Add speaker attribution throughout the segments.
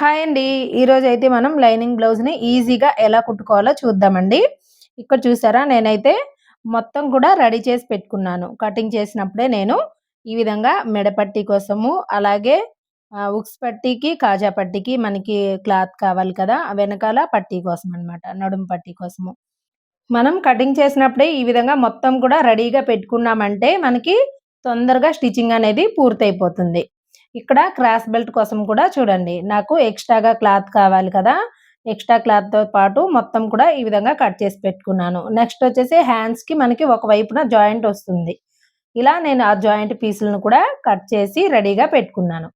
Speaker 1: Hi అండి. ఈరోజు అయితే మనం లైనింగ్ బ్లౌజ్ని ఈజీగా ఎలా కుట్టుకోవాలో చూద్దామండి. ఇక్కడ చూసారా? నేనైతే మొత్తం కూడా రెడీ చేసి పెట్టుకున్నాను. కటింగ్ చేసినప్పుడే నేను ఈ విధంగా మెడపట్టి కోసము అలాగే ఉక్స్ పట్టీకి కాజా పట్టీకి మనకి క్లాత్ కావాలి కదా వెనకాల పట్టీ కోసం అనమాట నడుము పట్టీ కోసము. మనం కటింగ్ చేసినప్పుడే ఈ విధంగా మొత్తం కూడా రెడీగా పెట్టుకున్నామంటే మనకి తొందరగా స్టిచ్చింగ్ అనేది పూర్తయిపోతుంది. ఇక్కడ క్రాస్ బెల్ట్ కోసం కూడా చూడండి. నాకు ఎక్స్ట్రాగా క్లాత్ కావాలి కదా. ఎక్స్ట్రా క్లాత్తో పాటు మొత్తం కూడా ఈ విధంగా కట్ చేసి పెట్టుకున్నాను. నెక్స్ట్ వచ్చేసి హ్యాండ్స్కి మనకి ఒక వైపున జాయింట్ వస్తుంది. ఇలా నేను ఆ జాయింట్ పీసులను కూడా కట్ చేసి రెడీగా పెట్టుకున్నాను.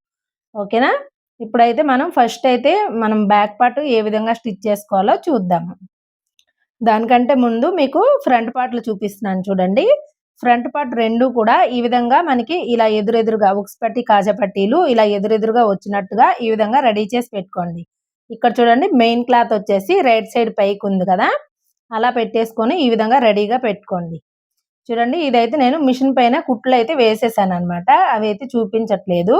Speaker 1: ఓకేనా? ఇప్పుడైతే మనం ఫస్ట్ అయితే మనం బ్యాక్ పార్ట్ ఏ విధంగా స్టిచ్ చేసుకోవాలో చూద్దాము. దానికంటే ముందు మీకు ఫ్రంట్ పార్ట్లు చూపిస్తున్నాను చూడండి. ఫ్రంట్ పార్ట్ రెండు కూడా ఈ విధంగా మనకి ఇలా ఎదురెదురుగా ఉక్స్ పట్టి కాజా పట్టీలు ఇలా ఎదురెదురుగా వచ్చినట్టుగా ఈ విధంగా రెడీ చేసి పెట్టుకోండి. ఇక్కడ చూడండి మెయిన్ క్లాత్ వచ్చేసి రైట్ సైడ్ పైకి ఉంది కదా అలా పెట్టేసుకొని ఈ విధంగా రెడీగా పెట్టుకోండి. చూడండి ఇదైతే నేను మిషన్ పైన కుట్లు అయితే వేసేసాను అనమాట అవి అయితే చూపించట్లేదు.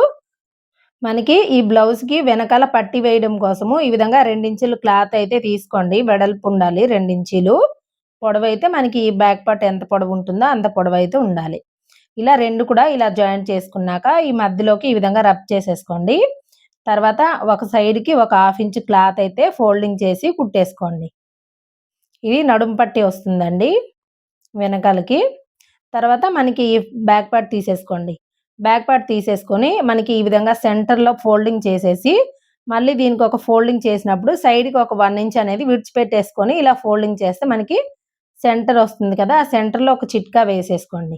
Speaker 1: మనకి ఈ బ్లౌజ్కి వెనకాల పట్టి వేయడం కోసము ఈ విధంగా రెండించులు క్లాత్ అయితే తీసుకోండి వెడల్పు ఉండాలి రెండించీలు. పొడవు అయితే మనకి ఈ బ్యాక్ పార్ట్ ఎంత పొడవు ఉంటుందో అంత పొడవు అయితే ఉండాలి. ఇలా రెండు కూడా ఇలా జాయింట్ చేసుకున్నాక ఈ మధ్యలోకి ఈ విధంగా రబ్ చేసేసుకోండి. తర్వాత ఒక సైడ్కి ఒక హాఫ్ ఇంచ్ క్లాత్ అయితే ఫోల్డింగ్ చేసి కుట్టేసుకోండి. ఇది నడుము పట్టి వస్తుందండి వెనకాలకి. తర్వాత మనకి ఈ బ్యాక్ పార్ట్ తీసేసుకోండి. బ్యాక్ పార్ట్ తీసేసుకొని మనకి ఈ విధంగా సెంటర్లో ఫోల్డింగ్ చేసేసి మళ్ళీ దీనికి ఒక ఫోల్డింగ్ చేసినప్పుడు సైడ్కి ఒక వన్ ఇంచ్ అనేది విడిచిపెట్టేసుకొని ఇలా ఫోల్డింగ్ చేస్తే మనకి సెంటర్ వస్తుంది కదా ఆ సెంటర్లో ఒక చిట్కా వేసేసుకోండి.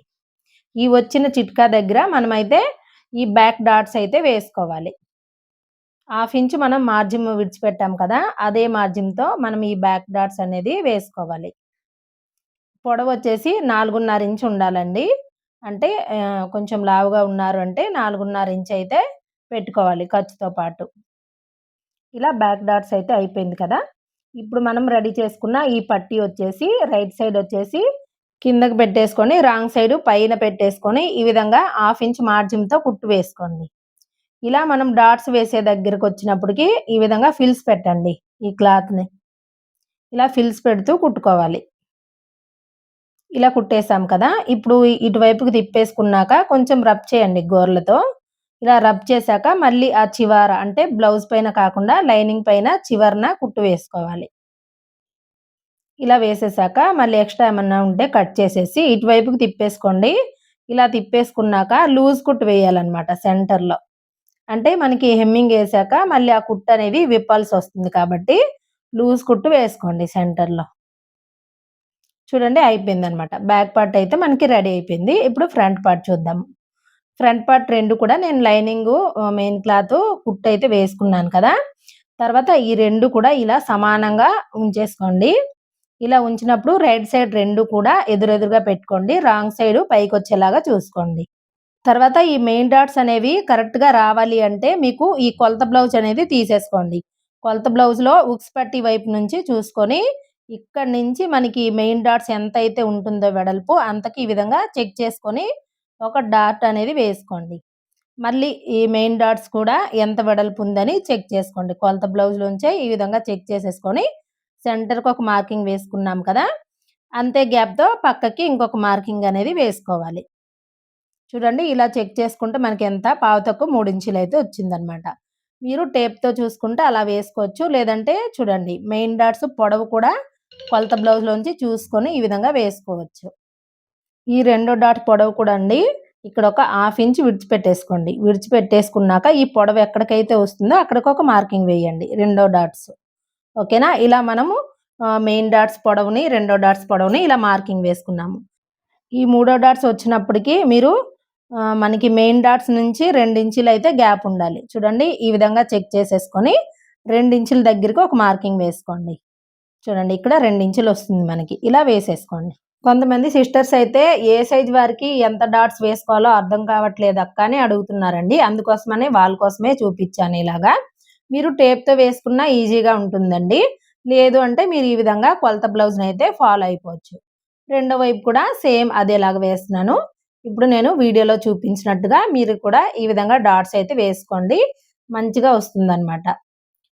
Speaker 1: ఈ వచ్చిన చిట్కా దగ్గర మనమైతే ఈ బ్యాక్ డాట్స్ అయితే వేసుకోవాలి. హాఫ్ ఇంచ్ మనం మార్జిన్ విడిచిపెట్టాం కదా అదే మార్జిన్తో మనం ఈ బ్యాక్ డాట్స్ అనేది వేసుకోవాలి. పొడవు వచ్చేసి నాలుగున్నర ఇంచ్ ఉండాలండి. అంటే కొంచెం లావుగా ఉన్నారు అంటే నాలుగున్నర ఇంచ్ అయితే పెట్టుకోవాలి ఖర్చుతో పాటు. ఇలా బ్యాక్ డాట్స్ అయితే అయిపోయింది కదా. ఇప్పుడు మనం రెడీ చేసుకున్న ఈ పట్టీ వచ్చేసి రైట్ సైడ్ వచ్చేసి కిందకి పెట్టేసుకొని రాంగ్ సైడ్ పైన పెట్టేసుకొని ఈ విధంగా హాఫ్ ఇంచ్ మార్జిన్తో కుట్టు వేసుకోండి. ఇలా మనం డాట్స్ వేసే దగ్గరకు వచ్చినప్పటికి ఈ విధంగా ఫిల్స్ పెట్టండి ఈ క్లాత్ని ఇలా ఫిల్స్ పెడుతూ కుట్టుకోవాలి. ఇలా కుట్టేసాం కదా ఇప్పుడు ఇటువైపుకి తిప్పేసుకున్నాక కొంచెం రబ్ చేయండి గోర్లతో. ఇలా రబ్ చేశాక మళ్ళీ ఆ చివర అంటే బ్లౌజ్ పైన కాకుండా లైనింగ్ పైన చివరన కుట్టు వేసుకోవాలి. ఇలా వేసేసాక మళ్ళీ ఎక్స్ట్రా ఏమన్నా ఉంటే కట్ చేసేసి ఇటువైపుకి తిప్పేసుకోండి. ఇలా తిప్పేసుకున్నాక లూజ్ కుట్టు వేయాలన్నమాట సెంటర్లో అంటే మనకి హెమ్మింగ్ వేసాక మళ్ళీ ఆ కుట్టు అనేది విప్పాల్సి వస్తుంది కాబట్టి లూజ్ కుట్టు వేసుకోండి సెంటర్లో చూడండి అయిపోయింది అనమాట బ్యాక్ పార్ట్ అయితే మనకి రెడీ అయిపోయింది. ఇప్పుడు ఫ్రంట్ పార్ట్ చూద్దాము ఫ్రంట్ పార్ట్ రెండు కూడా నేను లైనింగ్ మెయిన్ క్లాత్ కుట్ అయితే వేసుకున్నాను కదా. తర్వాత ఈ రెండు కూడా ఇలా సమానంగా ఉంచేసుకోండి. ఇలా ఉంచినప్పుడు రైట్ సైడ్ రెండు కూడా ఎదురెదురుగా పెట్టుకోండి. రాంగ్ సైడ్ పైకి వచ్చేలాగా చూసుకోండి. తర్వాత ఈ మెయిన్ డాట్స్ అనేవి కరెక్ట్గా రావాలి అంటే మీకు ఈ కొలత బ్లౌజ్ అనేది తీసేసుకోండి. కొలత బ్లౌజ్లో ఉక్స్ పట్టి వైపు నుంచి చూసుకొని ఇక్కడ నుంచి మనకి మెయిన్ డాట్స్ ఎంత అయితే ఉంటుందో వెడల్పు అంతకి ఈ విధంగా చెక్ చేసుకొని ఒక డాట్ అనేది వేసుకోండి. మళ్ళీ ఈ మెయిన్ డాట్స్ కూడా ఎంత వెడల్పు ఉందని చెక్ చేసుకోండి. కొలత బ్లౌజ్లోంచే ఈ విధంగా చెక్ చేసేసుకొని సెంటర్కి ఒక మార్కింగ్ వేసుకున్నాం కదా అంతే గ్యాప్తో పక్కకి ఇంకొక మార్కింగ్ అనేది వేసుకోవాలి. చూడండి ఇలా చెక్ చేసుకుంటే మనకి ఎంత పావుతకు మూడు ఇంచులు అయితే వచ్చిందనమాట. మీరు టేప్తో చూసుకుంటే అలా వేసుకోవచ్చు. లేదంటే చూడండి మెయిన్ డాట్స్ పొడవు కూడా కొలత బ్లౌజ్లోంచి చూసుకొని ఈ విధంగా వేసుకోవచ్చు. ఈ రెండో డాట్ పొడవు కూడా అండి. ఇక్కడ ఒక హాఫ్ ఇంచ్ విడిచిపెట్టేసుకోండి. విడిచిపెట్టేసుకున్నాక ఈ పొడవు ఎక్కడికైతే వస్తుందో అక్కడికి ఒక మార్కింగ్ వేయండి. రెండో డాట్స్. ఓకేనా? ఇలా మనము మెయిన్ డాట్స్ పొడవుని రెండో డాట్స్ పొడవుని ఇలా మార్కింగ్ వేసుకున్నాము. ఈ మూడో డాట్స్ వచ్చినప్పటికీ మీరు మనకి మెయిన్ డాట్స్ నుంచి రెండు ఇంచులు అయితే గ్యాప్ ఉండాలి. చూడండి ఈ విధంగా చెక్ చేసేసుకొని రెండు ఇంచుల దగ్గరికి ఒక మార్కింగ్ వేసుకోండి. చూడండి ఇక్కడ రెండు ఇంచులు వస్తుంది మనకి. ఇలా వేసేసుకోండి. కొంతమంది సిస్టర్స్ అయితే ఏ సైజ్ వారికి ఎంత డాట్స్ వేసుకోవాలో అర్థం కావట్లేదు అక్క అని అడుగుతున్నారండి. అందుకోసమనే వాళ్ళ కోసమే చూపించాను ఇలాగా. మీరు టేప్తో వేసుకున్నా ఈజీగా ఉంటుందండి. లేదు అంటే మీరు ఈ విధంగా కొలత బ్లౌజ్ని అయితే ఫాలో అయిపోవచ్చు. రెండో వైపు కూడా సేమ్ అదేలాగా వేస్తున్నాను. ఇప్పుడు నేను వీడియోలో చూపించినట్టుగా మీరు కూడా ఈ విధంగా డాట్స్ అయితే వేసుకోండి. మంచిగా వస్తుందన్నమాట.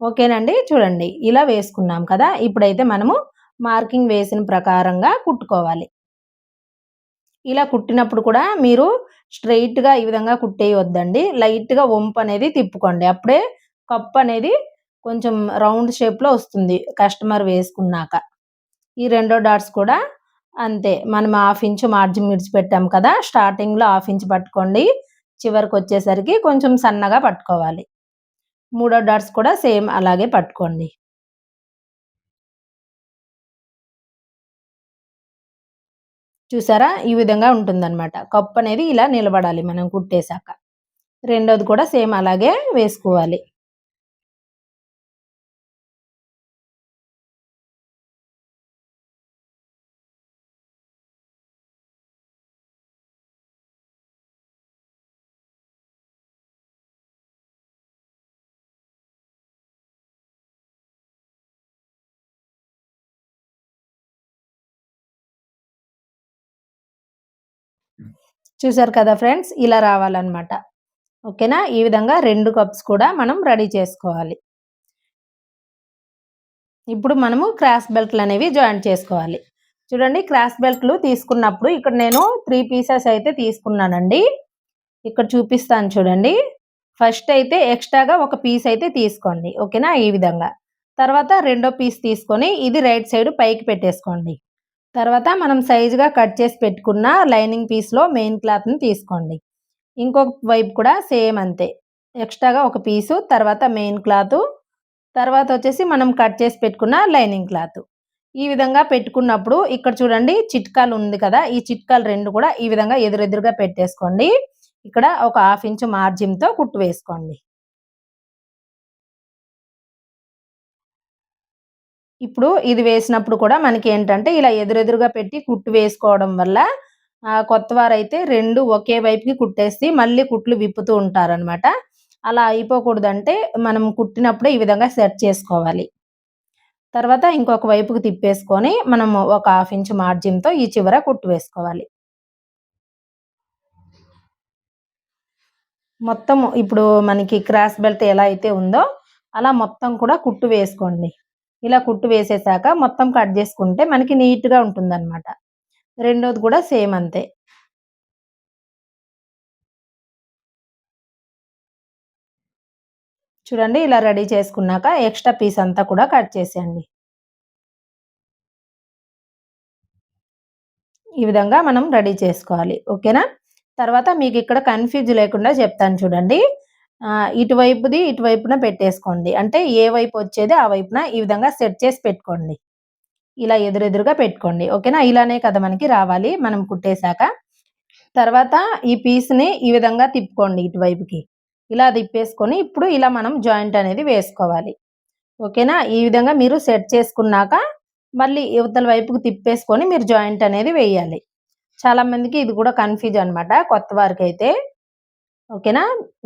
Speaker 1: ఓకేనండి? చూడండి. ఇలా వేసుకున్నాం కదా. ఇప్పుడైతే మనము మార్కింగ్ వేసిన ప్రకారంగా కుట్టుకోవాలి. ఇలా కుట్టినప్పుడు కూడా మీరు స్ట్రైట్గా ఈ విధంగా కుట్టేయొద్దండి. లైట్గా వంపు అనేది తిప్పుకోండి. అప్పుడే కప్ అనేది కొంచెం రౌండ్ షేప్లో వస్తుంది కస్టమర్ వేసుకున్నాక. ఈ రెండో డాట్స్ కూడా అంతే. మనం హాఫ్ ఇంచ్ మార్జిన్ పెట్టాం కదా స్టార్టింగ్లో హాఫ్ ఇంచ్ పట్టుకోండి. చివరికి వచ్చేసరికి కొంచెం సన్నగా పట్టుకోవాలి. మూడో డాట్స్ కూడా సేమ్ అలాగే పట్టుకోండి. చూసారా? ఈ విధంగా ఉంటుందన్నమాట. కప్పు అనేది ఇలా నిలబడాలి మనం కుట్టేశాక. రెండోది కూడా సేమ్ అలాగే వేసుకోవాలి. చూసారు కదా ఫ్రెండ్స్? ఇలా రావాలన్నమాట. ఓకేనా? ఈ విధంగా రెండు కప్స్ కూడా మనం రెడీ చేసుకోవాలి. ఇప్పుడు మనము క్రాస్ బెల్ట్లు అనేవి జాయింట్ చేసుకోవాలి. చూడండి క్రాస్ బెల్ట్లు తీసుకున్నప్పుడు ఇక్కడ నేను త్రీ పీసెస్ అయితే తీసుకున్నానండి. ఇక్కడ చూపిస్తాను చూడండి. ఫస్ట్ అయితే ఎక్స్ట్రాగా ఒక పీస్ అయితే తీసుకోండి. ఓకేనా? ఈ విధంగా. తర్వాత రెండో పీస్ తీసుకొని ఇది రైట్ సైడ్ పైకి పెట్టేసుకోండి. తర్వాత మనం సైజుగా కట్ చేసి పెట్టుకున్న లైనింగ్ పీస్లో మెయిన్ క్లాత్ని తీసుకోండి. ఇంకొక వైపు కూడా సేమ్ అంతే. ఎక్స్ట్రాగా ఒక పీసు తర్వాత మెయిన్ క్లాత్ తర్వాత వచ్చేసి మనం కట్ చేసి పెట్టుకున్న లైనింగ్ క్లాత్. ఈ విధంగా పెట్టుకున్నప్పుడు ఇక్కడ చూడండి చిట్కాలు ఉంది కదా ఈ చిట్కాలు రెండు కూడా ఈ విధంగా ఎదురెదురుగా పెట్టేసుకోండి. ఇక్కడ ఒక హాఫ్ ఇంచు మార్జిన్తో కుట్టు వేసుకోండి. ఇప్పుడు ఇది వేసినప్పుడు కూడా మనకి ఏంటంటే ఇలా ఎదురెదురుగా పెట్టి కుట్టు వేసుకోవడం వల్ల కొత్త వారైతే రెండు ఒకే వైపుకి కుట్టేసి మళ్ళీ కుట్లు విప్పుతూ ఉంటారనమాట అలా అయిపోకూడదంటే మనం కుట్టినప్పుడే ఈ విధంగా సెట్ చేసుకోవాలి. తర్వాత ఇంకొక వైపుకి తిప్పేసుకొని మనం ఒక హాఫ్ ఇంచ్ మార్జిన్తో ఈ చివర కుట్టు వేసుకోవాలి. మొత్తం ఇప్పుడు మనకి క్రాస్ బెల్ట్ ఎలా అయితే ఉందో అలా మొత్తం కూడా కుట్టు వేసుకోండి. ఇలా కుట్టు వేసేసాక మొత్తం కట్ చేసుకుంటే మనకి నీట్గా ఉంటుంది అనమాట రెండోది కూడా సేమ్ అంతే. చూడండి ఇలా రెడీ చేసుకున్నాక ఎక్స్ట్రా పీస్ అంతా కూడా కట్ చేసేయండి. ఈ విధంగా మనం రెడీ చేసుకోవాలి. ఓకేనా? తర్వాత మీకు ఇక్కడ కన్ఫ్యూజ్ లేకుండా చెప్తాను చూడండి. ఇటువైపుది ఇటువైపున పెట్టేసుకోండి. అంటే ఏ వైపు వచ్చేది ఆ వైపున ఈ విధంగా సెట్ చేసి పెట్టుకోండి. ఇలా ఎదురెదురుగా పెట్టుకోండి. ఓకేనా? ఇలానే కదా మనకి రావాలి. మనం కుట్టేశాక తర్వాత ఈ పీస్ని ఈ విధంగా తిప్పుకోండి ఇటువైపుకి ఇలా తిప్పేసుకొని ఇప్పుడు ఇలా మనం జాయింట్ అనేది వేసుకోవాలి. ఓకేనా? ఈ విధంగా మీరు సెట్ చేసుకున్నాక మళ్ళీ యువతల వైపుకి తిప్పేసుకొని మీరు జాయింట్ అనేది వేయాలి. చాలా మందికి ఇది కూడా కన్ఫ్యూజ్ అనమాట కొత్త వారికి అయితే ఓకేనా?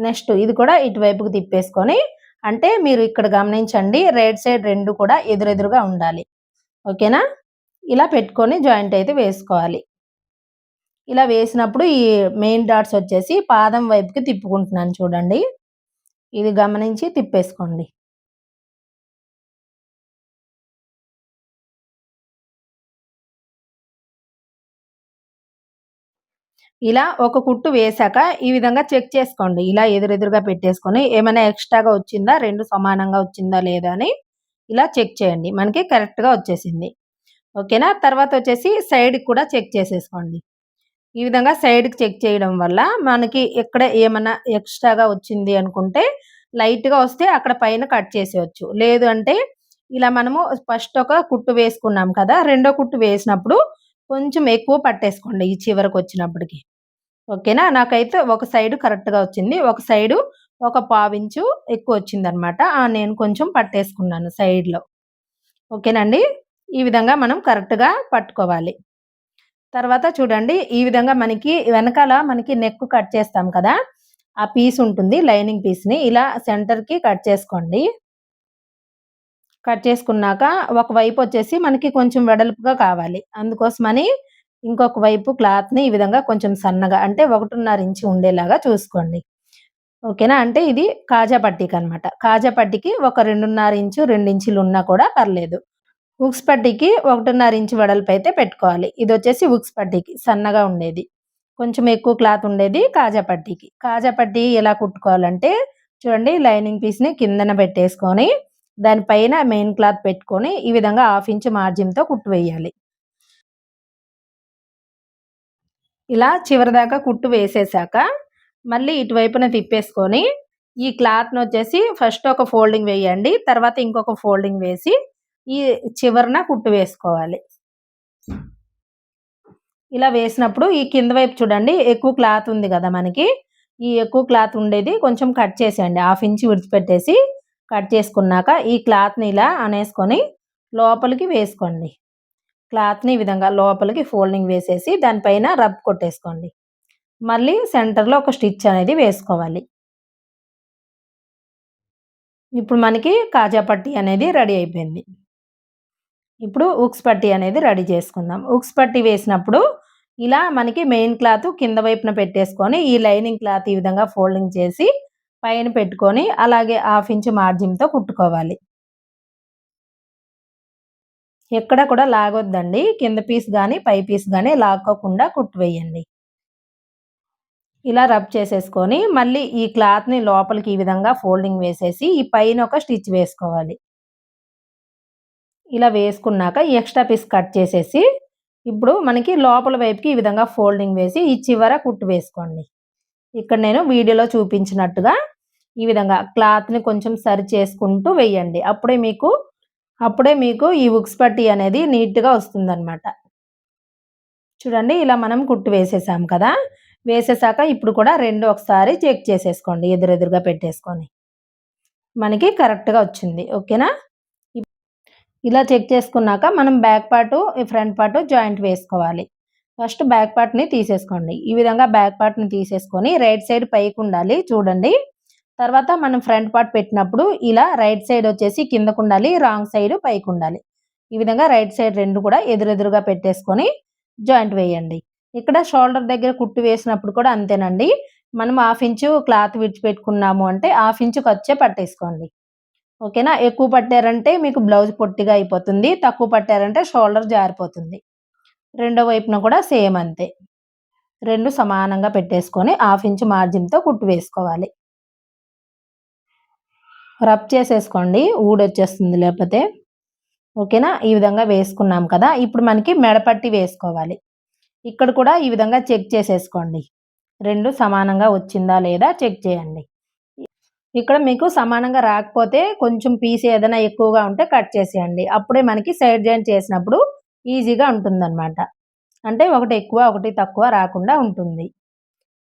Speaker 1: నెక్స్ట్ ఇది కూడా ఇటువైపుకి తిప్పేసుకొని అంటే మీరు ఇక్కడ గమనించండి రైట్ సైడ్ రెండు కూడా ఎదురెదురుగా ఉండాలి. ఓకేనా? ఇలా పెట్టుకొని జాయింట్ అయితే వేసుకోవాలి. ఇలా వేసినప్పుడు ఈ మెయిన్ డాట్స్ వచ్చేసి పాదం వైపుకి తిప్పుకుంటున్నాను చూడండి. ఇది గమనించి తిప్పేసుకోండి. ఇలా ఒక కుట్టు వేశాక ఈ విధంగా చెక్ చేసుకోండి. ఇలా ఎదురెదురుగా పెట్టేసుకొని ఏమైనా ఎక్స్ట్రాగా వచ్చిందా రెండు సమానంగా వచ్చిందా లేదా అని ఇలా చెక్ చేయండి. మనకి కరెక్ట్గా వచ్చేసింది. ఓకేనా? తర్వాత వచ్చేసి సైడ్కి కూడా చెక్ చేసేసుకోండి. ఈ విధంగా సైడ్కి చెక్ చేయడం వల్ల మనకి ఎక్కడ ఏమైనా ఎక్స్ట్రాగా వచ్చింది అనుకుంటే లైట్గా వస్తే అక్కడ పైన కట్ చేసేయచ్చు. లేదు అంటే ఇలా మనము ఫస్ట్ ఒక కుట్టు వేసుకున్నాం కదా రెండో కుట్టు వేసినప్పుడు కొంచెం ఎక్కువ పట్టేసుకోండి ఈ చివరికి వచ్చినప్పటికి. ఓకేనా? నాకైతే ఒక సైడు కరెక్ట్గా వచ్చింది. ఒక సైడు ఒక పావించు ఎక్కువ వచ్చిందనమాట. నేను కొంచెం పట్టేసుకున్నాను సైడ్లో. ఓకేనండి? ఈ విధంగా మనం కరెక్ట్గా పట్టుకోవాలి. తర్వాత చూడండి ఈ విధంగా మనకి వెనకాల మనకి నెక్ కట్ చేస్తాం కదా? ఆ పీస్ ఉంటుంది లైనింగ్ పీస్ని. ఇలా సెంటర్కి కట్ చేసుకోండి. కట్ చేసుకున్నాక ఒక వైపు వచ్చేసి మనకి కొంచెం వెడల్పుగా కావాలి. అందుకోసమని ఇంకొక వైపు క్లాత్ని ఈ విధంగా కొంచెం సన్నగా అంటే ఒకటిన్నర ఇంచు ఉండేలాగా చూసుకోండి. ఓకేనా? అంటే ఇది కాజా పట్టీకి అనమాట కాజా పట్టీకి ఒక రెండున్నర ఇంచు రెండు ఇంచులు ఉన్నా కూడా పర్లేదు. ఉక్స్ పట్టీకి ఒకటిన్నర ఇంచు వెడల్పు అయితే పెట్టుకోవాలి. ఇది వచ్చేసి ఉక్స్ పట్టీకి సన్నగా ఉండేది. కొంచెం ఎక్కువ క్లాత్ ఉండేది కాజా పట్టీకి. కాజా పట్టీ ఎలా కుట్టుకోవాలంటే చూడండి లైనింగ్ పీస్ని కిందన పెట్టేసుకొని దానిపైన మెయిన్ క్లాత్ పెట్టుకొని ఈ విధంగా హాఫ్ ఇంచ్ మార్జిన్తో కుట్టు వేయాలి. ఇలా చివరి దాకా కుట్టు వేసేసాక మళ్ళీ ఇటువైపున తిప్పేసుకొని ఈ క్లాత్ని వచ్చేసి ఫస్ట్ ఒక ఫోల్డింగ్ వేయండి తర్వాత ఇంకొక ఫోల్డింగ్ వేసి ఈ చివరన కుట్టు వేసుకోవాలి. ఇలా వేసినప్పుడు ఈ కింద వైపు చూడండి ఎక్కువ క్లాత్ ఉంది కదా మనకి. ఈ ఎక్కువ క్లాత్ ఉండేది కొంచెం కట్ చేసేయండి హాఫ్ ఇంచ్ విడిచిపెట్టేసి కట్ చేసుకున్నాక ఈ క్లాత్ని ఇలా అనేసుకొని లోపలికి వేసుకోండి. క్లాత్ని ఈ విధంగా లోపలికి ఫోల్డింగ్ వేసేసి దానిపైన రబ్ కొట్టేసుకోండి. మళ్ళీ సెంటర్లో ఒక స్టిచ్ అనేది వేసుకోవాలి. ఇప్పుడు మనకి కాజా పట్టి అనేది రెడీ అయిపోయింది. ఇప్పుడు ఉక్స్ పట్టి అనేది రెడీ చేసుకుందాం. ఉక్స్ పట్టి వేసినప్పుడు ఇలా మనకి మెయిన్ క్లాత్ కింద వైపున పెట్టేసుకొని ఈ లైనింగ్ క్లాత్ ఈ విధంగా ఫోల్డింగ్ చేసి పైన పెట్టుకొని అలాగే హాఫ్ ఇంచ్ మార్జిన్తో కుట్టుకోవాలి. ఎక్కడ కూడా లాగొద్దండి. కింద పీస్ కానీ పై పీస్ కానీ లాక్కోకుండా కుట్టు వేయండి. ఇలా రబ్ చేసేసుకొని మళ్ళీ ఈ క్లాత్ని లోపలికి ఈ విధంగా ఫోల్డింగ్ వేసేసి ఈ పైన ఒక స్టిచ్ వేసుకోవాలి. ఇలా వేసుకున్నాక ఈ ఎక్స్ట్రా పీస్ కట్ చేసేసి ఇప్పుడు మనకి లోపల వైపుకి ఈ విధంగా ఫోల్డింగ్ వేసి ఈ చివర కుట్టు వేసుకోండి. ఇక్కడ నేను వీడియోలో చూపించినట్టుగా ఈ విధంగా క్లాత్ని కొంచెం సరి చేసుకుంటూ వేయండి. అప్పుడే మీకు అప్పుడే మీకు ఈ ఉక్స్ పట్టి అనేది నీట్గా వస్తుందన్నమాట. చూడండి ఇలా మనం కుట్టు వేసేసాం కదా. వేసేసాక ఇప్పుడు కూడా రెండు ఒకసారి చెక్ చేసేసుకోండి ఎదురెదురుగా పెట్టేసుకొని. మనకి కరెక్ట్గా వచ్చింది ఓకేనా? ఇలా చెక్ చేసుకున్నాక మనం back part front part joint వేసుకోవాలి. ఫస్ట్ బ్యాక్ పార్ట్ని తీసేసుకోండి. ఈ విధంగా బ్యాక్ పార్ట్ని తీసేసుకొని రైట్ సైడ్ పైకి ఉండాలి చూడండి. తర్వాత మనం ఫ్రంట్ పార్ట్ పెట్టినప్పుడు ఇలా రైట్ సైడ్ వచ్చేసి కిందకు ఉండాలి రాంగ్ సైడ్ పైకి ఉండాలి. ఈ విధంగా రైట్ సైడ్ రెండు కూడా ఎదురెదురుగా పెట్టేసుకొని జాయింట్ వేయండి. ఇక్కడ షోల్డర్ దగ్గర కుట్టు వేసినప్పుడు కూడా అంతేనండి. మనం హాఫ్ ఇంచు క్లాత్ విడిచిపెట్టుకున్నాము అంటే హాఫ్ ఇంచుకి వచ్చే పట్టేసుకోండి. ఓకేనా? ఎక్కువ పట్టారంటే మీకు బ్లౌజ్ పొట్టిగా అయిపోతుంది తక్కువ పట్టారంటే షోల్డర్ జారిపోతుంది. రెండో వైపున కూడా సేమ్ అంతే. రెండు సమానంగా పెట్టేసుకొని హాఫ్ ఇంచు మార్జిన్తో కుట్టు వేసుకోవాలి. రబ్ చేసేసుకోండి. ఊడొచ్చేస్తుంది లేకపోతే. ఓకేనా? ఈ విధంగా వేసుకున్నాం కదా? ఇప్పుడు మనకి మెడపట్టి వేసుకోవాలి. ఇక్కడ కూడా ఈ విధంగా చెక్ చేసేసుకోండి. రెండు సమానంగా వచ్చిందా లేదా చెక్ చేయండి. ఇక్కడ మీకు సమానంగా రాకపోతే కొంచెం పీస్ ఏదైనా ఎక్కువగా ఉంటే కట్ చేసేయండి. అప్పుడే మనకి సైడ్ జాయింట్ చేసినప్పుడు ఈజీగా ఉంటుందన్నమాట. అంటే ఒకటి ఎక్కువ ఒకటి తక్కువ రాకుండా ఉంటుంది.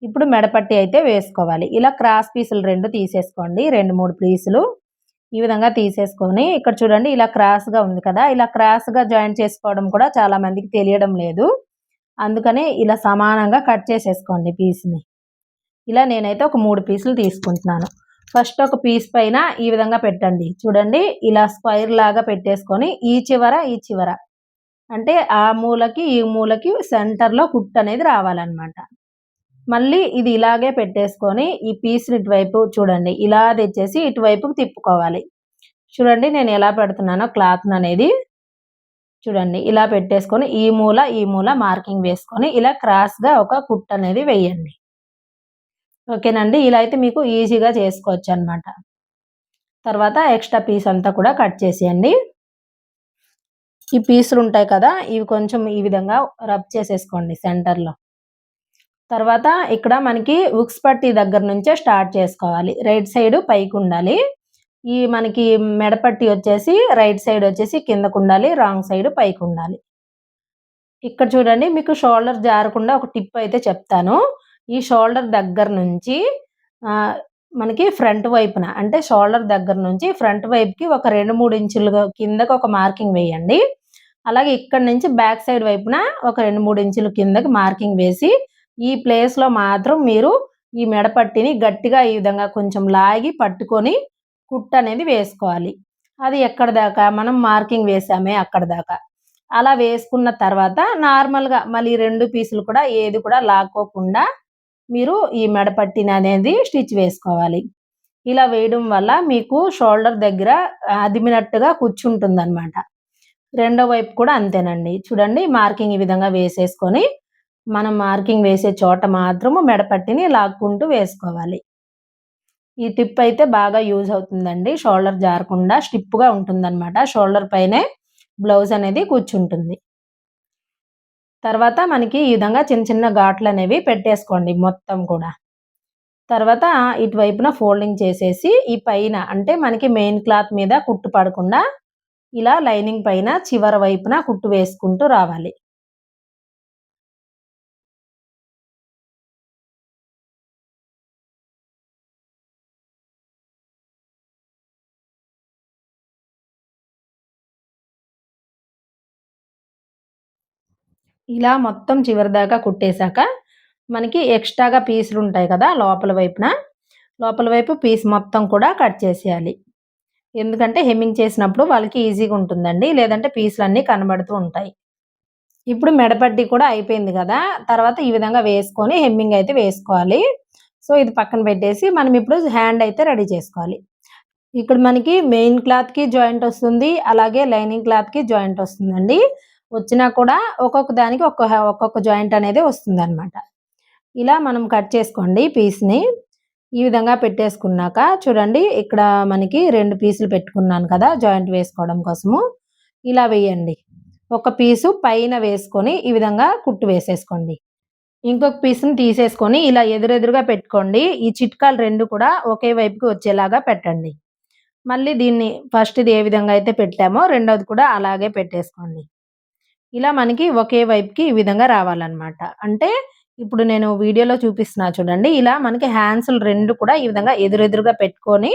Speaker 1: ఇప్పుడు మెడపట్టి అయితే వేసుకోవాలి. ఇలా క్రాస్ పీసులు రెండు తీసేసుకోండి. రెండు మూడు పీసులు ఈ విధంగా తీసేసుకొని ఇక్కడ చూడండి ఇలా క్రాస్గా ఉంది కదా. ఇలా క్రాస్గా జాయింట్ చేసుకోవడం కూడా చాలా మందికి తెలియడం లేదు. అందుకనే ఇలా సమానంగా కట్ చేసేసుకోండి పీస్ని. ఇలా నేనైతే ఒక మూడు పీసులు తీసుకుంటున్నాను. ఫస్ట్ ఒక పీస్ పైన ఈ విధంగా పెట్టండి. చూడండి ఇలా స్క్వైర్ లాగా పెట్టేసుకొని ఈ చివర ఈ చివర అంటే ఆ మూలకి ఈ మూలకి సెంటర్లో కుట్ అనేది రావాలన్నమాట. మళ్ళీ ఇది ఇలాగే పెట్టేసుకొని ఈ పీస్ని ఇటువైపు చూడండి ఇలా తెచ్చేసి ఇటువైపుకి తిప్పుకోవాలి. చూడండి నేను ఎలా పెడుతున్నానో క్లాత్ని అనేది. చూడండి ఇలా పెట్టేసుకొని ఈ మూల ఈ మూల మార్కింగ్ వేసుకొని ఇలా క్రాస్గా ఒక కుట్ అనేది వేయండి. ఓకేనండి? ఇలా అయితే మీకు ఈజీగా చేసుకోవచ్చు అనమాట తర్వాత ఎక్స్ట్రా పీస్ అంతా కూడా కట్ చేసేయండి. ఈ పీసులు ఉంటాయి కదా ఇవి కొంచెం ఈ విధంగా రబ్ చేసేసుకోండి సెంటర్లో. తర్వాత ఇక్కడ మనకి ఉక్స్ పట్టి దగ్గర నుంచే స్టార్ట్ చేసుకోవాలి. రైట్ సైడ్ పైకి ఉండాలి. ఈ మనకి మెడపట్టి వచ్చేసి రైట్ సైడ్ వచ్చేసి కిందకు ఉండాలి రాంగ్ సైడ్ పైకి ఉండాలి. ఇక్కడ చూడండి మీకు షోల్డర్ జారకుండా ఒక టిప్ అయితే చెప్తాను. ఈ షోల్డర్ దగ్గర నుంచి మనకి ఫ్రంట్ వైపున అంటే షోల్డర్ దగ్గర నుంచి ఫ్రంట్ వైపుకి ఒక రెండు మూడు ఇంచులుగా కిందకి ఒక మార్కింగ్ వేయండి. అలాగే ఇక్కడ నుంచి బ్యాక్ సైడ్ వైపున ఒక రెండు మూడు ఇంచుల కిందకి మార్కింగ్ వేసి ఈ ప్లేస్లో మాత్రం మీరు ఈ మెడపట్టిని గట్టిగా ఈ విధంగా కొంచెం లాగి పట్టుకొని కుట్ అనేది వేసుకోవాలి. అది ఎక్కడ దాకా? మనం మార్కింగ్ వేసామే అక్కడ దాకా. అలా వేసుకున్న తర్వాత నార్మల్గా మళ్ళీ రెండు పీసులు కూడా ఏది కూడా లాక్కోకుండా మీరు ఈ మెడపట్టిని అనేది స్టిచ్ వేసుకోవాలి. ఇలా వేయడం వల్ల మీకు షోల్డర్ దగ్గర అదిమినట్టుగా కూర్చుంటుంది అనమాట రెండో వైపు కూడా అంతేనండి. చూడండి మార్కింగ్ ఈ విధంగా వేసేసుకొని మనం మార్కింగ్ వేసే చోట మాత్రము మెడపట్టిని లాక్కుంటూ వేసుకోవాలి. ఈ టిప్ అయితే బాగా యూజ్ అవుతుందండి. షోల్డర్ జారకుండా స్టిప్గా ఉంటుందన్నమాట. షోల్డర్ పైనే బ్లౌజ్ అనేది కూర్చుంటుంది. తర్వాత మనకి ఈ విధంగా చిన్న చిన్న ఘాట్లు అనేవి పెట్టేసుకోండి మొత్తం కూడా. తర్వాత ఇటువైపున ఫోల్డింగ్ చేసేసి ఈ పైన అంటే మనకి మెయిన్ క్లాత్ మీద కుట్టు పడకుండా ఇలా లైనింగ్ పైన చివరి వైపున కుట్టు వేసుకుంటూ రావాలి. ఇలా మొత్తం చివరి దాకా కుట్టేశాక మనకి ఎక్స్ట్రాగా పీసులు ఉంటాయి కదా లోపల వైపున. లోపల వైపు పీస్ మొత్తం కూడా కట్ చేసేయాలి. ఎందుకంటే హెమ్మింగ్ చేసినప్పుడు వాళ్ళకి ఈజీగా ఉంటుందండి. లేదంటే పీసులు అన్నీ కనబడుతూ ఉంటాయి. ఇప్పుడు మెడపట్టి కూడా అయిపోయింది కదా! తర్వాత ఈ విధంగా వేసుకొని హెమ్మింగ్ అయితే వేసుకోవాలి. సో ఇది పక్కన పెట్టేసి మనం ఇప్పుడు హ్యాండ్ అయితే రెడీ చేసుకోవాలి. ఇక్కడ మనకి మెయిన్ క్లాత్కి జాయింట్ వస్తుంది. అలాగే లైనింగ్ క్లాత్కి జాయింట్ వస్తుందండి. వచ్చినా కూడా ఒక్కొక్క దానికి ఒక్కొక్క ఒక్కొక్క జాయింట్ అనేది వస్తుంది ఇలా మనం కట్ చేసుకోండి పీస్ని. ఈ విధంగా పెట్టేసుకున్నాక చూడండి ఇక్కడ మనకి రెండు పీసులు పెట్టుకున్నాను కదా జాయింట్ వేసుకోవడం కోసము. ఇలా వేయండి. ఒక పీసు పైన వేసుకొని ఈ విధంగా కుట్టు వేసేసుకోండి. ఇంకొక పీస్ని తీసేసుకొని ఇలా ఎదురెదురుగా పెట్టుకోండి. ఈ చిట్కాలు రెండు కూడా ఒకే వైపుకి వచ్చేలాగా పెట్టండి. మళ్ళీ దీన్ని ఫస్ట్ ఇది ఏ విధంగా అయితే పెట్టామో రెండవది కూడా అలాగే పెట్టేసుకోండి. ఇలా మనకి ఒకే వైపుకి ఈ విధంగా రావాలన్నమాట. అంటే ఇప్పుడు నేను వీడియోలో చూపిస్తున్నా చూడండి. ఇలా మనకి హ్యాండ్స్లు రెండు కూడా ఈ విధంగా ఎదురెదురుగా పెట్టుకొని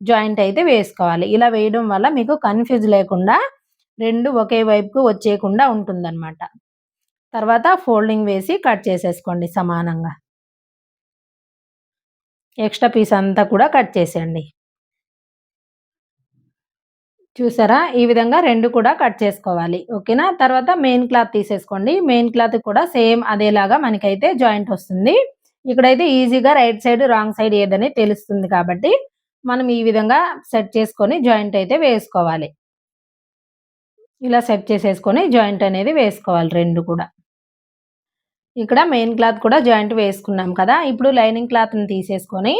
Speaker 1: జాయింట్ అయితే వేసుకోవాలి. ఇలా వేయడం వల్ల మీకు కన్ఫ్యూజ్ లేకుండా రెండు ఒకే వైపుకు వచ్చేయకుండా ఉంటుందన్నమాట. తర్వాత ఫోల్డింగ్ వేసి కట్ చేసేసుకోండి సమానంగా. ఎక్స్ట్రా పీస్ అంతా కూడా కట్ చేసేయండి. చూసారా? ఈ విధంగా రెండు కూడా కట్ చేసుకోవాలి. ఓకేనా? తర్వాత మెయిన్ క్లాత్ తీసేసుకోండి. మెయిన్ క్లాత్ కూడా సేమ్ అదేలాగా మనకైతే జాయింట్ వస్తుంది. ఇక్కడైతే ఈజీగా రైట్ సైడ్ రాంగ్ సైడ్ ఏదని తెలుస్తుంది కాబట్టి మనం ఈ విధంగా సెట్ చేసుకొని జాయింట్ అయితే వేసుకోవాలి. ఇలా సెట్ చేసేసుకొని జాయింట్ అనేది వేసుకోవాలి రెండు కూడా. ఇక్కడ మెయిన్ క్లాత్ కూడా జాయింట్ వేసుకున్నాం కదా? ఇప్పుడు లైనింగ్ క్లాత్ని తీసేసుకొని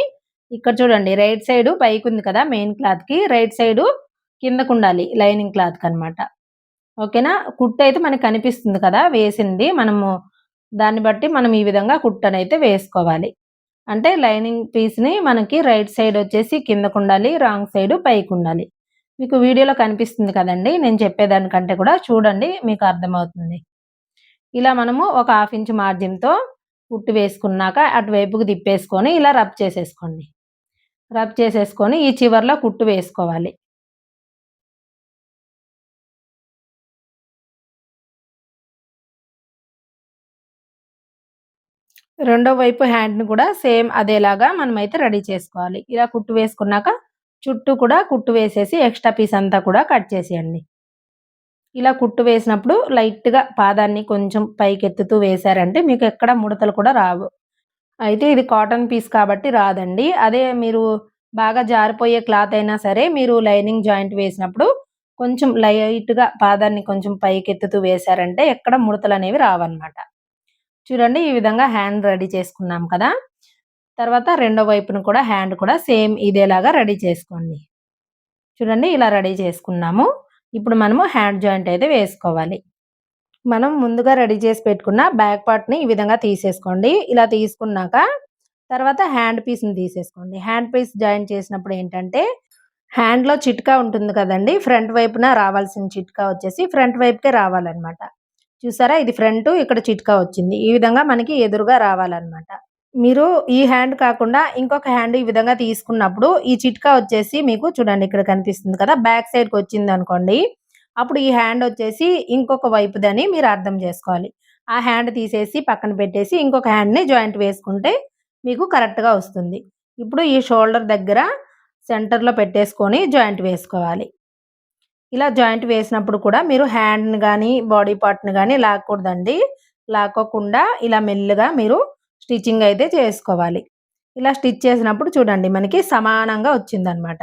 Speaker 1: ఇక్కడ చూడండి రైట్ సైడ్ పైకి ఉంది కదా మెయిన్ క్లాత్కి రైట్ సైడు కిందకు ఉండాలి లైనింగ్ క్లాత్ అనమాట ఓకేనా? కుట్టు అయితే మనకి కనిపిస్తుంది కదా వేసింది. మనము దాన్ని బట్టి మనం ఈ విధంగా కుట్టనైతే అయితే వేసుకోవాలి. అంటే లైనింగ్ పీస్ని మనకి రైట్ సైడ్ వచ్చేసి కిందకు ఉండాలి రాంగ్ సైడ్ పైకి ఉండాలి మీకు వీడియోలో కనిపిస్తుంది కదండి నేను చెప్పేదానికంటే కూడా చూడండి మీకు అర్థమవుతుంది. ఇలా మనము ఒక హాఫ్ ఇంచ్ మార్జిన్తో కుట్టు వేసుకున్నాక అటువైపుకు తిప్పేసుకొని ఇలా రబ్ చేసేసుకోండి. రబ్ చేసేసుకొని ఈ చివర్లో కుట్టు వేసుకోవాలి. రెండో వైపు హ్యాండ్ని కూడా సేమ్ అదేలాగా మనమైతే రెడీ చేసుకోవాలి. ఇలా కుట్టు వేసుకున్నాక చుట్టూ కూడా కుట్టు వేసేసి ఎక్స్ట్రా పీస్ అంతా కూడా కట్ చేసేయండి. ఇలా కుట్టు వేసినప్పుడు లైట్గా పాదాన్ని కొంచెం పైకి ఎత్తుతూ వేశారంటే మీకు ఎక్కడ ముడతలు కూడా రావు. అయితే ఇది కాటన్ పీస్ కాబట్టి రాదండి. అదే మీరు బాగా జారిపోయే క్లాత్ అయినా సరే మీరు లైనింగ్ జాయింట్ వేసినప్పుడు కొంచెం లైట్గా పాదాన్ని కొంచెం పైకెత్తుతూ వేశారంటే ఎక్కడ ముడతలు అనేవి రావన్నమాట. చూడండి ఈ విధంగా హ్యాండ్ రెడీ చేసుకున్నాం కదా. తర్వాత రెండో వైపును కూడా హ్యాండ్ కూడా సేమ్ ఇదేలాగా రెడీ చేసుకోండి. చూడండి ఇలా రెడీ చేసుకున్నాము. ఇప్పుడు మనము హ్యాండ్ జాయింట్ అయితే వేసుకోవాలి. మనం ముందుగా రెడీ చేసి పెట్టుకున్న బ్యాక్ పార్ట్ని ఈ విధంగా తీసేసుకోండి. ఇలా తీసుకున్నాక తర్వాత హ్యాండ్ పీస్ని తీసేసుకోండి. హ్యాండ్ పీస్ జాయిన్ చేసినప్పుడు ఏంటంటే హ్యాండ్లో చిట్కా ఉంటుంది కదండి ఫ్రంట్ వైపున రావాల్సిన చిట్కా వచ్చేసి ఫ్రంట్ వైపుకే రావాలన్నమాట. చూసారా? ఇది ఫ్రంట్ ఇక్కడ చిట్కా వచ్చింది. ఈ విధంగా మనకి ఎదురుగా రావాలన్నమాట. మీరు ఈ హ్యాండ్ కాకుండా ఇంకొక హ్యాండ్ ఈ విధంగా తీసుకున్నప్పుడు ఈ చిట్కా వచ్చేసి మీకు చూడండి ఇక్కడ కనిపిస్తుంది కదా బ్యాక్ సైడ్కి వచ్చింది అనుకోండి. అప్పుడు ఈ హ్యాండ్ వచ్చేసి ఇంకొక వైపుదని మీరు అర్థం చేసుకోవాలి. ఆ హ్యాండ్ తీసేసి పక్కన పెట్టేసి ఇంకొక హ్యాండ్ని జాయింట్ వేసుకుంటే మీకు కరెక్ట్గా వస్తుంది. ఇప్పుడు ఈ షోల్డర్ దగ్గర సెంటర్లో పెట్టేసుకొని జాయింట్ వేసుకోవాలి. ఇలా జాయింట్ వేసినప్పుడు కూడా మీరు హ్యాండ్ని కానీ బాడీ పార్ట్ని కానీ లాక్కూడదండి లాక్కోకుండా ఇలా మెల్లగా మీరు స్టిచ్చింగ్ అయితే చేసుకోవాలి. ఇలా స్టిచ్ చేసినప్పుడు చూడండి మనకి సమానంగా వచ్చిందనమాట.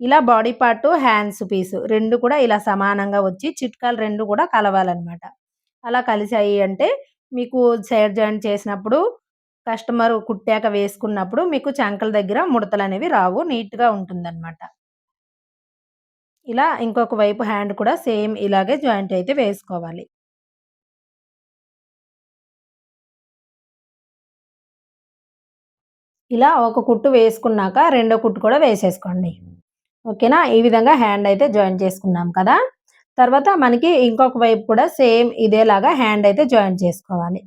Speaker 1: ఇలా బాడీ పార్ట్ హ్యాండ్స్ పీస్ రెండు కూడా ఇలా సమానంగా వచ్చి చిట్కాలు రెండు కూడా కలవాలన్నమాట అలా కలిసాయి అంటే మీకు సైడ్ జాయింట్ చేసినప్పుడు కస్టమర్ కుట్టాక వేసుకున్నప్పుడు మీకు చంకల దగ్గర ముడతలు అనేవి రావు నీట్గా ఉంటుందన్నమాట ఇలా ఇంకొక వైపు హ్యాండ్ కూడా సేమ్ ఇలాగే జాయింట్ అయితే వేసుకోవాలి. ఇలా ఒక కుట్టు వేసుకున్నాక రెండో కుట్టు కూడా వేసేసుకోండి. ఓకేనా? ఈ విధంగా హ్యాండ్ అయితే జాయిన్ చేసుకున్నాం కదా? తర్వాత మనకి ఇంకొక వైపు కూడా సేమ్ ఇదేలాగా హ్యాండ్ అయితే జాయిన్ చేసుకోవాలి.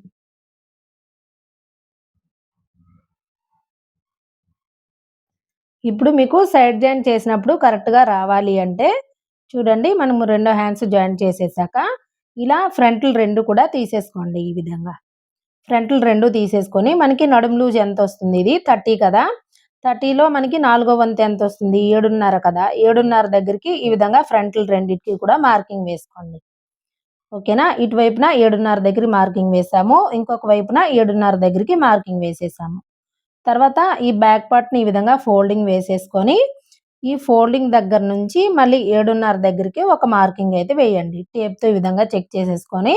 Speaker 1: ఇప్పుడు మీకు సైడ్ జాయిన్ చేసినప్పుడు కరెక్ట్గా రావాలి అంటే చూడండి మనము రెండో హ్యాండ్స్ జాయిన్ చేసేసాక ఇలా ఫ్రంట్లు రెండు కూడా తీసేసుకోండి ఈ విధంగా. ఫ్రంట్లు రెండు తీసేసుకొని మనకి నడుము లూజ్ ఎంత వస్తుంది? ఇది థర్టీ కదా. థర్టీలో మనకి నాలుగో వంతు ఎంత వస్తుంది? ఏడున్నర కదా. ఏడున్నర దగ్గరికి ఈ విధంగా ఫ్రంట్లు రెండింటికి కూడా మార్కింగ్ వేసుకోండి. ఓకేనా? ఇటువైపున ఏడున్నర దగ్గర మార్కింగ్ వేసాము. ఇంకొక వైపున ఏడున్నర దగ్గరికి మార్కింగ్ వేసేసాము. తర్వాత ఈ బ్యాక్ పార్ట్ని ఈ విధంగా ఫోల్డింగ్ వేసేసుకొని ఈ ఫోల్డింగ్ దగ్గర నుంచి మళ్ళీ ఏడున్నర దగ్గరికి ఒక మార్కింగ్ అయితే వేయండి. టేప్తో ఈ విధంగా చెక్ చేసేసుకొని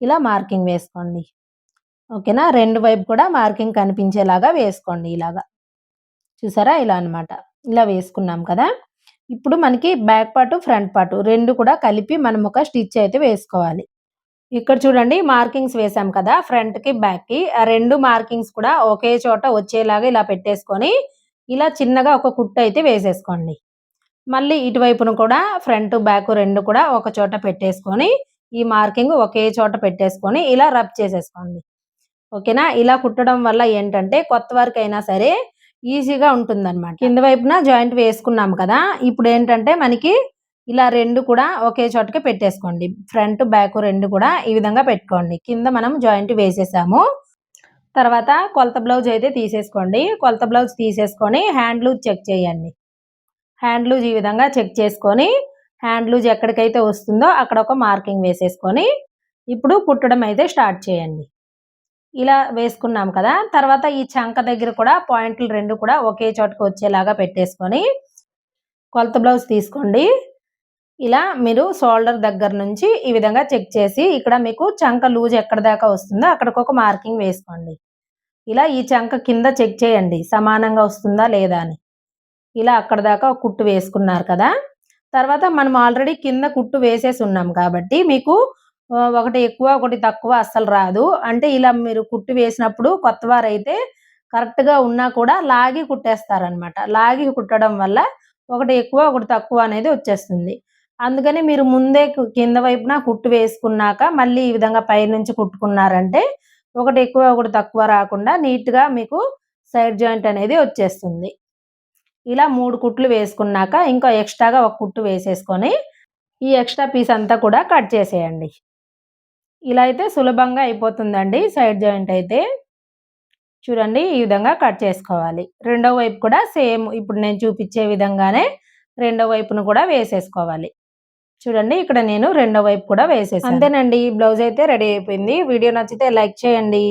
Speaker 1: ఇలా మార్కింగ్ వేసుకోండి. ఓకేనా? రెండు వైపు కూడా మార్కింగ్ కనిపించేలాగా వేసుకోండి ఇలాగా. చూసారా? ఇలా అనమాట ఇలా వేసుకున్నాం కదా? ఇప్పుడు మనకి బ్యాక్ పార్ట్ ఫ్రంట్ పార్ట్ రెండు కూడా కలిపి మనం ఒక స్టిచ్ అయితే వేసుకోవాలి. ఇక్కడ చూడండి మార్కింగ్స్ వేసాం కదా ఫ్రంట్కి బ్యాక్కి. రెండు మార్కింగ్స్ కూడా ఒకే చోట వచ్చేలాగా ఇలా పెట్టేసుకొని ఇలా చిన్నగా ఒక కుట్టు అయితే వేసేసుకోండి. మళ్ళీ ఇటువైపును కూడా ఫ్రంట్ బ్యాక్ రెండు కూడా ఒక చోట పెట్టేసుకొని ఈ మార్కింగ్ ఒకే చోట పెట్టేసుకొని ఇలా రబ్ చేసేసుకోండి. ఓకేనా? ఇలా కుట్టడం వల్ల ఏంటంటే కొత్త వారికి అయినా సరే ఈజీగా ఉంటుందన్నమాట. కింద వైపున జాయింట్ వేసుకున్నాం కదా ఇప్పుడు ఏంటంటే మనకి ఇలా రెండు కూడా ఒకే చోటకి పెట్టేసుకోండి. ఫ్రంట్ బ్యాక్ రెండు కూడా ఈ విధంగా పెట్టుకోండి. కింద మనం జాయింట్ వేసేసాము. తర్వాత కొలత బ్లౌజ్ అయితే తీసేసుకోండి. కొలత బ్లౌజ్ తీసేసుకొని హ్యాండ్ లూజ్ చెక్ చేయండి. హ్యాండ్ లూజ్ ఈ విధంగా చెక్ చేసుకొని హ్యాండ్ లూజ్ ఎక్కడికైతే వస్తుందో అక్కడ ఒక మార్కింగ్ వేసేసుకొని ఇప్పుడు కుట్టడం అయితే స్టార్ట్ చేయండి. ఇలా వేసుకున్నాం కదా. తర్వాత ఈ చంక దగ్గర కూడా పాయింట్లు రెండు కూడా ఒకే చోటకి వచ్చేలాగా పెట్టేసుకొని కొలత బ్లౌజ్ తీసుకోండి. ఇలా మీరు షోల్డర్ దగ్గర నుంచి ఈ విధంగా చెక్ చేసి ఇక్కడ మీకు చంక లూజ్ ఎక్కడ దాకా వస్తుందో అక్కడికి ఒక మార్కింగ్ వేసుకోండి. ఇలా ఈ చంక కింద చెక్ చేయండి సమానంగా వస్తుందా లేదా అని. ఇలా అక్కడ దాకా ఒక కుట్టు వేసుకున్నారు కదా. తర్వాత మనం ఆల్రెడీ కింద కుట్టు వేసేసి ఉన్నాం కాబట్టి మీకు ఒకటి ఎక్కువ ఒకటి తక్కువ అస్సలు రాదు. అంటే ఇలా మీరు కుట్టు వేసినప్పుడు కొత్త వారైతే కరెక్ట్గా ఉన్నా కూడా లాగి కుట్టేస్తారనమాట లాగి కుట్టడం వల్ల ఒకటి ఎక్కువ ఒకటి తక్కువ అనేది వచ్చేస్తుంది. అందుకని మీరు ముందే కింద వైపున కుట్టు వేసుకున్నాక మళ్ళీ ఈ విధంగా పైనుంచి కుట్టుకున్నారంటే ఒకటి ఎక్కువ ఒకటి తక్కువ రాకుండా నీట్గా మీకు సైడ్ జాయింట్ అనేది వచ్చేస్తుంది. ఇలా మూడు కుట్లు వేసుకున్నాక ఇంకా ఎక్స్ట్రాగా ఒక కుట్టు వేసేసుకొని ఈ ఎక్స్ట్రా పీస్ అంతా కూడా కట్ చేసేయండి. ఇలా అయితే సులభంగా అయిపోతుందండి సైడ్ జాయింట్ అయితే. చూడండి ఈ విధంగా కట్ చేసుకోవాలి. రెండో వైపు కూడా సేమ్ ఇప్పుడు నేను చూపించే విధంగానే రెండో వైపును కూడా వేసేసుకోవాలి. చూడండి ఇక్కడ నేను రెండో వైపు కూడా వేసేసాను. అంతేనండి బ్లౌజ్ అయితే రెడీ అయిపోయింది. వీడియో నచ్చితే లైక్ చేయండి.